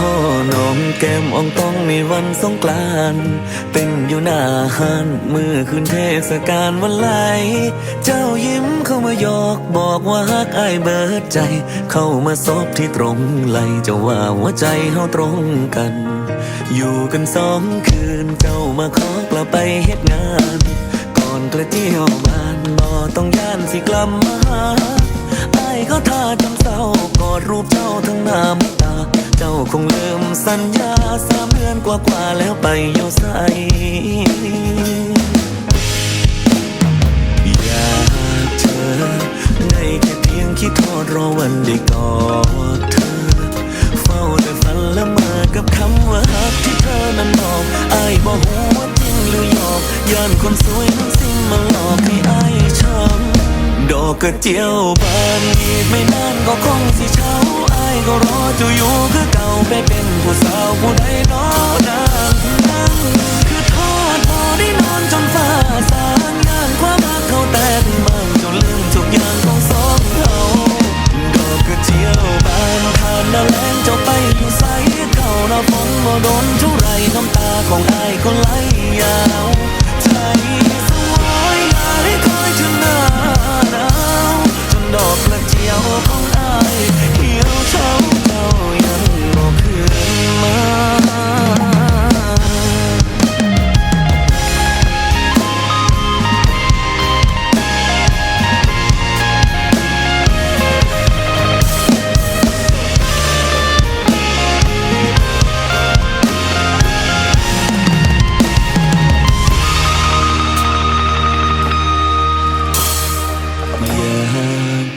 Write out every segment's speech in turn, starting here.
พ่อน้องแก้มอ่องต้องในวันสงกรานต์เป็นอยู่หน้าห้านมือคืนเทศกาลวันไหล เจ้ายิ้มเข้ามาหยอกบอกว่าฮักไอเบิดใจ เข้ามาซบที่ตรงไหลเจ้าว่าหัวใจเฮาตรงกัน อยู่กันสองคืนเจ้ามาขอกลับไปเฮ็ดงาน ก่อนกระเจียวบ้านบ่ต้องย่านสิกลับมาหาอก็ท่าจำเศร้า รูปเจ้าทั้งน้ำตา เจ้าคงลืมสัญญาสามเดือนกว่าๆแล้วไปอยู่ใสอยากเธอได้แค่เพียงคิดทอดรอวันได้กอดเธอ เฝ้าแต่ฝันละเมอกับคำว่าฮักที่เธอนั้นบอกไอายบอกหูว่าจริงหรือหยอกย่านคนสวยนั้นสิ่งมาหลอกให้อายช้ำดอกกระเจียวบานอีกไม่นาน ก็คงสิเช้าอายก็รอจะอยู่คือเก่าไปเป็นผู้สาวผู้ใดนอนานนั่งคือทอดพอได้นอนจนฟ้าสางงานความรักเขาแตกมันจนลืมทุกอย่างของสองเราดอกกระเจียวบานผ่านหน้าแล้งจ้าไปอยู่ใสเข้าหน้าฝนบ่โดนเท่าไรน้ำตาของอายก็ไหลยาว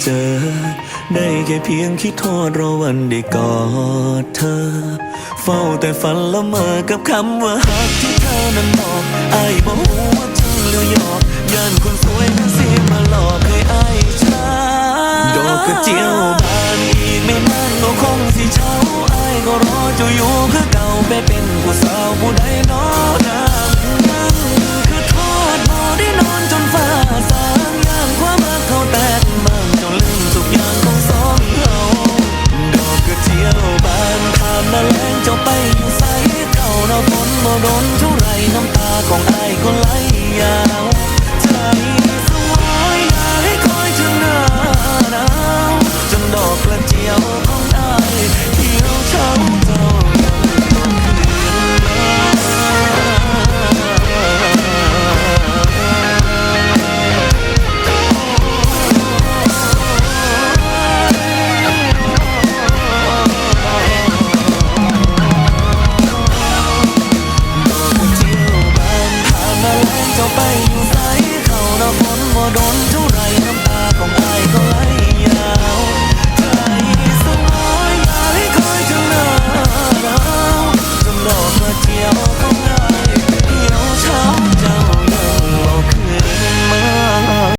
เจอ ได้แค่เพียงคิดโทษรอวันได้กอดเธอ เฝ้าแต่ฝันละเมอกับคำว่าฮักที่เธอนั้นบอกอายบอกว่าจริงหรือหยอกย่านคนสวยนั้นเสียมาหลอกให้อายช้าดอกกระเจียวบานอีกไม่นานก็คงสิเช้าอายก็รอเจ้าอยู่คือเก่าไปเป็นผู้สาวผู้ใด